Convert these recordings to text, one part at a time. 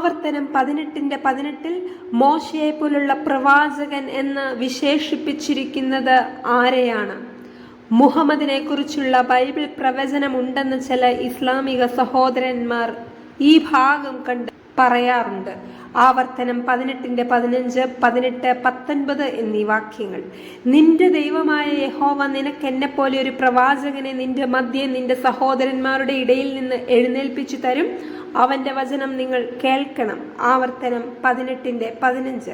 ആവർത്തനം പതിനെട്ടിന്റെ പതിനെട്ടിൽ മോശയെ പോലുള്ള പ്രവാചകൻ എന്ന് വിശേഷിപ്പിച്ചിരിക്കുന്നത് ആരെയാണ്? മുഹമ്മദിനെ കുറിച്ചുള്ള ബൈബിൾ പ്രവചനമുണ്ടെന്ന് ചില ഇസ്ലാമിക സഹോദരന്മാർ ഈ ഭാഗം കണ്ട് പറയാറുണ്ട്. ആവർത്തനം പതിനെട്ടിന്റെ പതിനഞ്ച് പതിനെട്ട് പത്തൊൻപത് എന്നീ വാക്യങ്ങൾ. നിന്റെ ദൈവമായ യഹോവ നിനക്ക് എന്നെ പോലെ ഒരു പ്രവാചകനെ നിന്റെ മധ്യേ നിന്റെ സഹോദരന്മാരുടെ ഇടയിൽ നിന്ന് എഴുന്നേൽപ്പിച്ചു തരും. അവന്റെ വചനം നിങ്ങൾ കേൾക്കണം. ആവർത്തനം പതിനെട്ടിന്റെ പതിനഞ്ച്.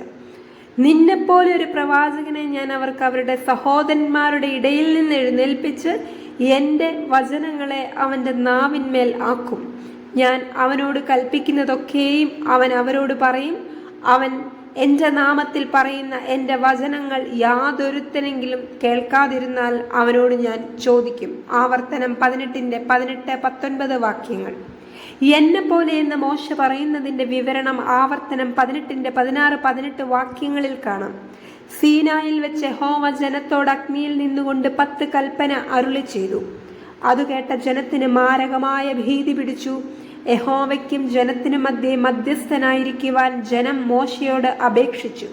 നിന്നെപ്പോലെ ഒരു പ്രവാചകനെ ഞാൻ അവർക്ക് അവരുടെ സഹോദരന്മാരുടെ ഇടയിൽ നിന്ന് എഴുന്നേൽപ്പിച്ച് എന്റെ വചനങ്ങളെ അവന്റെ നാവിന്മേൽ ആക്കും. ഞാൻ അവനോട് കൽപ്പിക്കുന്നതൊക്കെയും അവൻ അവരോട് പറയും. അവൻ എന്റെ നാമത്തിൽ പറയുന്ന എന്റെ വചനങ്ങൾ യാതൊരുത്തനെങ്കിലും കേൾക്കാതിരുന്നാൽ അവനോട് ഞാൻ ചോദിക്കും. ആവർത്തനം പതിനെട്ടിന്റെ പതിനെട്ട് പത്തൊൻപത് വാക്യങ്ങൾ. എന്നെ പോലെ എന്ന് മോശ പറയുന്നതിന്റെ വിവരണം ആവർത്തനം പതിനെട്ടിന്റെ പതിനാറ് പതിനെട്ട് വാക്യങ്ങളിൽ കാണാം. സീനായിൽ വെച്ച് ഹോമ ജനത്തോട് അഗ്നിയിൽ നിന്നുകൊണ്ട് പത്ത് കൽപ്പന അരുളി ചെയ്തു അത് കേട്ട ജനത്തിന് മാരകമായ ഭീതി പിടിച്ചു. യഹോവയ്ക്കും ജനത്തിനു മധ്യേ മധ്യസ്ഥനായിരിക്കുവാൻ ജനം മോശയോട് അപേക്ഷിച്ചു.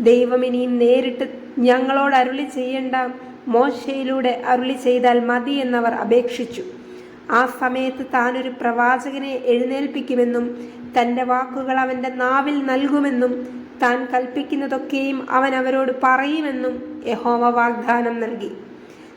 ദൈവം ഇനിയും നേരിട്ട് ഞങ്ങളോട് അരുളി ചെയ്യേണ്ട മോശയിലൂടെ അരുളി ചെയ്താൽ മതി എന്നവർ അപേക്ഷിച്ചു. ആ സമയത്ത് താനൊരു പ്രവാചകനെ എഴുന്നേൽപ്പിക്കുമെന്നും തന്റെ വാക്കുകൾ അവന്റെ നാവിൽ നൽകുമെന്നും താൻ കൽപ്പിക്കുന്നതൊക്കെയും അവൻ അവരോട് പറയുമെന്നും യഹോവ വാഗ്ദാനം നൽകി.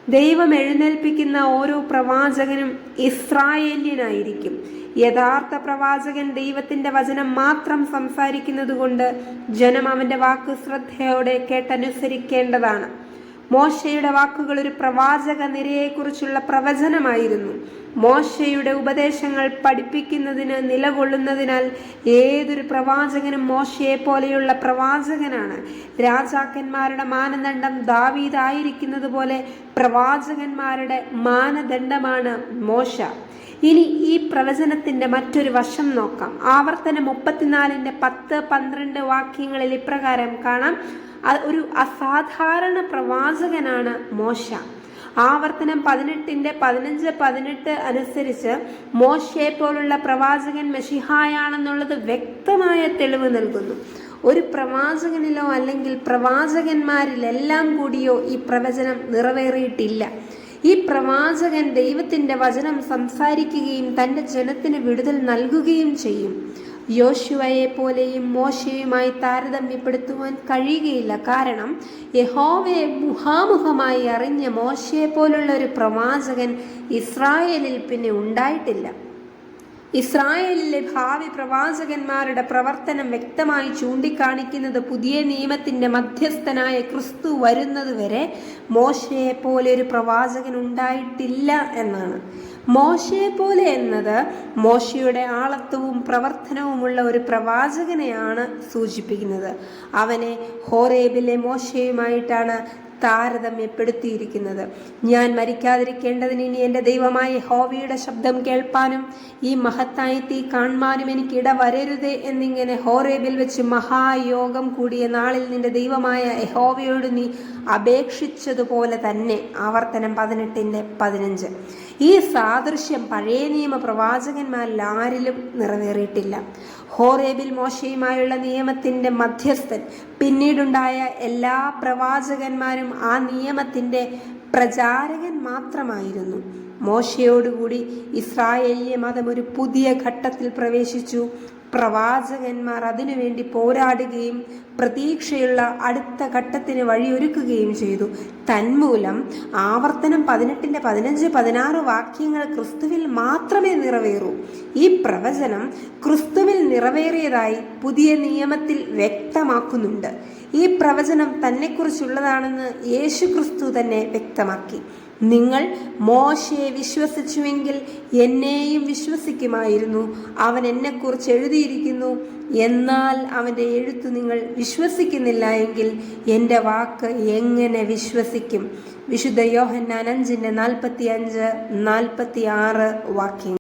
ദൈവം എഴുന്നേൽപ്പിക്കുന്ന ഓരോ പ്രവാചകനും ഇസ്രായേല്യനായിരിക്കും. യഥാർത്ഥ പ്രവാചകൻ ദൈവത്തിന്റെ വചനം മാത്രം സംസാരിക്കുന്നതുകൊണ്ട് ജനം അവന്റെ വാക്ക് ശ്രദ്ധയോടെ കേട്ടനുസരിക്കേണ്ടതാണ്. മോശയുടെ വാക്കുകൾ ഒരു പ്രവാചക നിരയെക്കുറിച്ചുള്ള പ്രവചനമായിരുന്നു. മോശയുടെ ഉപദേശങ്ങൾ പഠിപ്പിക്കുന്നതിന് നിലകൊള്ളുന്നതിനാൽ ഏതൊരു പ്രവാചകനും മോശയെ പോലെയുള്ള പ്രവാചകനാണ്. രാജാക്കന്മാരുടെ മാനദണ്ഡം ദാവീദായിരിക്കുന്നത് പോലെ പ്രവാചകന്മാരുടെ മാനദണ്ഡമാണ് മോശ. ഇനി ഈ പ്രവചനത്തിന്റെ മറ്റൊരു വശം നോക്കാം. ആവർത്തനം മുപ്പത്തിനാലിന്റെ പത്ത് പന്ത്രണ്ട് വാക്യങ്ങളിൽ ഇപ്രകാരം കാണാം. ഒരു അസാധാരണ പ്രവാചകനാണ് മോശ. ആവർത്തനം പതിനെട്ടിന്റെ പതിനഞ്ച് പതിനെട്ട് അനുസരിച്ച് മോശയെ പോലുള്ള പ്രവാചകൻ മെഷിഹായാണെന്നുള്ളത് വ്യക്തമായ തെളിവ് നൽകുന്നു. ഒരു പ്രവാചകനിലോ അല്ലെങ്കിൽ പ്രവാചകന്മാരിലെല്ലാം കൂടിയോ ഈ പ്രവചനം നിറവേറിയിട്ടില്ല. ഈ പ്രവാചകൻ ദൈവത്തിന്റെ വചനം സംസാരിക്കുകയും തന്റെ ജനത്തിന് വിടുതൽ നൽകുകയും ചെയ്യും. യോശുവയെ പോലെയും മോശയുമായി താരതമ്യപ്പെടുത്തുവാൻ കഴിയുകയില്ല. കാരണം യഹോവയെ മുഖാമുഖമായി അറിഞ്ഞ മോശയെ പോലുള്ള ഒരു പ്രവാചകൻ ഇസ്രായേലിൽ പിന്നെ ഉണ്ടായിട്ടില്ല. ഇസ്രായേലിലെ ഭാവി പ്രവാചകന്മാരുടെ പ്രവർത്തനം വ്യക്തമായി ചൂണ്ടിക്കാണിക്കുന്നത് പുതിയ നിയമത്തിന്റെ മധ്യസ്ഥനായ ക്രിസ്തു വരുന്നതുവരെ മോശയെ പോലെ ഒരു പ്രവാചകൻ ഉണ്ടായിട്ടില്ല എന്നാണ്. മോശയെ പോലെ എന്നത് മോശയുടെ ആളത്വവും പ്രവർത്തനവുമുള്ള ഒരു പ്രവാചകനെയാണ് സൂചിപ്പിക്കുന്നത്. അവനെ ഹോറേബിലെ മോശയുമായിട്ടാണ് താരതമ്യപ്പെടുത്തിയിരിക്കുന്നത്. ഞാൻ മരിക്കാതിരിക്കേണ്ടതിന് ഇനി എന്റെ ദൈവമായ ഹോവിയുടെ ശബ്ദം കേൾപ്പാനും ഈ മഹത്തായ തീ കാണുവാനും എനിക്ക് ഇടവരരുതേ എന്നിങ്ങനെ ഹോറേബിൽ വെച്ച് മഹായോഗം കൂടിയ നാളിൽ നിന്റെ ദൈവമായ ഹോവയോട് നീ അപേക്ഷിച്ചതുപോലെ തന്നെ. ആവർത്തനം പതിനെട്ടിന്റെ പതിനഞ്ച്. ഈ സാദൃശ്യം പഴയ നിയമ പ്രവാചകന്മാരിൽ ആരിലും നിറവേറിയിട്ടില്ല. ഹോറേബിൽ മോശയുമായുള്ള നിയമത്തിന്റെ മധ്യസ്ഥൻ പിന്നീടുണ്ടായ എല്ലാ പ്രവാചകന്മാരും ആ നിയമത്തിന്റെ പ്രചാരകൻ മാത്രമായിരുന്നു. മോശയോടുകൂടി ഇസ്രായേലിയ മതം ഒരു പുതിയ ഘട്ടത്തിൽ പ്രവേശിച്ചു. പ്രവാചകന്മാർ അതിനുവേണ്ടി പോരാടുകയും പ്രതീക്ഷയുള്ള അടുത്ത ഘട്ടത്തിന് വഴിയൊരുക്കുകയും ചെയ്തു. തന്മൂലം ആവർത്തനം പതിനെട്ടിന്റെ പതിനഞ്ച് പതിനാറ് വാക്യങ്ങൾ ക്രിസ്തുവിൽ മാത്രമേ നിറവേറൂ. ഈ പ്രവചനം ക്രിസ്തുവിൽ നിറവേറിയതായി പുതിയ നിയമത്തിൽ വ്യക്തമാക്കുന്നുണ്ട്. ഈ പ്രവചനം തന്നെക്കുറിച്ചുള്ളതാണെന്ന് യേശു ക്രിസ്തു തന്നെ വ്യക്തമാക്കി. നിങ്ങൾ മോശയെ വിശ്വസിച്ചുവെങ്കിൽ എന്നെയും വിശ്വസിക്കുമായിരുന്നു. അവൻ എന്നെക്കുറിച്ച് എഴുതിയിരിക്കുന്നു. എന്നാൽ അവന്റെ എഴുത്ത് നിങ്ങൾ വിശ്വസിക്കുന്നില്ല എങ്കിൽ എന്റെ വാക്ക് എങ്ങനെ വിശ്വസിക്കും? വിശുദ്ധ യോഹന്നാൻ അഞ്ചിന്റെ നാൽപ്പത്തി അഞ്ച് നാൽപ്പത്തി ആറ് വാക്യങ്ങൾ.